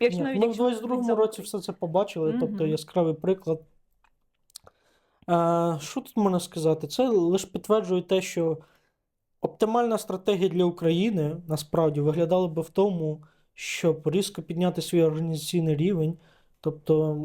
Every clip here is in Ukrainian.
Якщо навіть ми в якщо 22-му навіть році все це побачили, тобто яскравий приклад. Е, що тут можна сказати? Це лише підтверджує те, що оптимальна стратегія для України насправді виглядала би в тому, щоб різко підняти свій організаційний рівень, тобто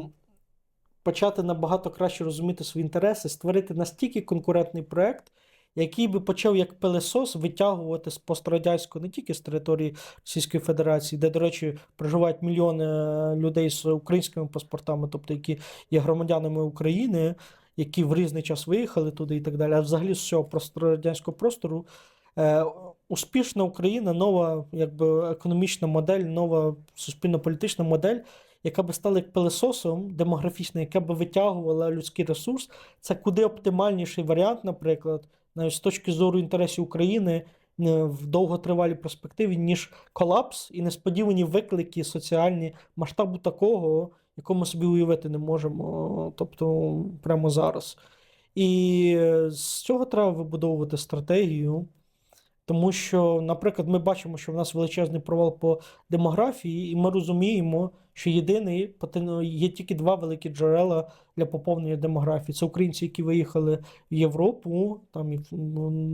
почати набагато краще розуміти свої інтереси, створити настільки конкурентний проект, який би почав як пилесос витягувати з пострадянського не тільки з території Російської Федерації, де, до речі, проживають мільйони е, людей з українськими паспортами, тобто які є громадянами України, які в різний час виїхали туди і так далі, а взагалі з всього пострадянського простору. Е, успішна Україна, нова якби, економічна модель, нова суспільно-політична модель, яка би стала як пилесосом демографічним, яка би витягувала людський ресурс, це куди оптимальніший варіант, наприклад, з точки зору інтересів України е, в довготривалій перспективі, ніж колапс і несподівані виклики соціальні масштабу такого, якого ми собі уявити не можемо, тобто прямо зараз. І е, з цього треба вибудовувати стратегію. Тому що, наприклад, ми бачимо, що в нас величезний провал по демографії, і ми розуміємо, що єдиний є тільки два великі джерела для поповнення демографії. Це українці, які виїхали в Європу, там і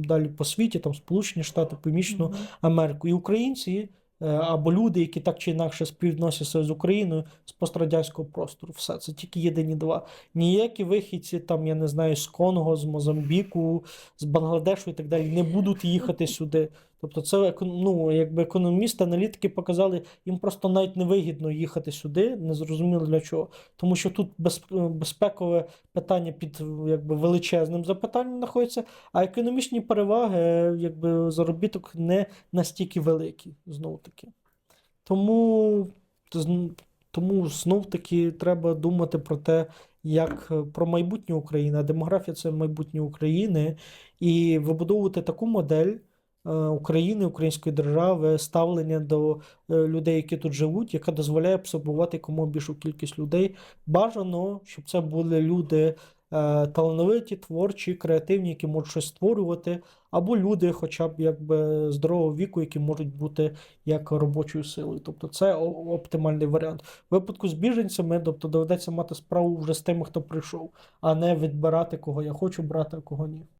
далі по світі, там Сполучені Штати, Північну Америку, і українці або люди, які так чи інакше співвідносяться з Україною з пострадянського простору. Все це тільки єдині два. Ніякі вихідці, там я не знаю, з Конго, з Мозамбіку, з Бангладешу і так далі, не будуть їхати сюди. Тобто, це ну, якби економісти, аналітики показали, їм просто навіть невигідно їхати сюди, не зрозуміло для чого. Тому що тут без, безпекове питання під якби, величезним запитанням знаходиться, а економічні переваги, якби заробіток не настільки великий, знов таки. Тому, тому знов таки треба думати про те, як е, про майбутнє України. Демографія це майбутнє України, і вибудовувати таку модель. е, України, української держави, ставлення до е, людей, які тут живуть, яка дозволяє абсорбувати якомога більшу кількість людей. Бажано, щоб це були люди талановиті, творчі, креативні, які можуть щось створювати, або люди, хоча б якби здорового віку, які можуть бути як робочою силою. Тобто це оптимальний варіант. В випадку з біженцями, тобто доведеться мати справу вже з тими, хто прийшов, а не відбирати, кого я хочу брати, а кого ні.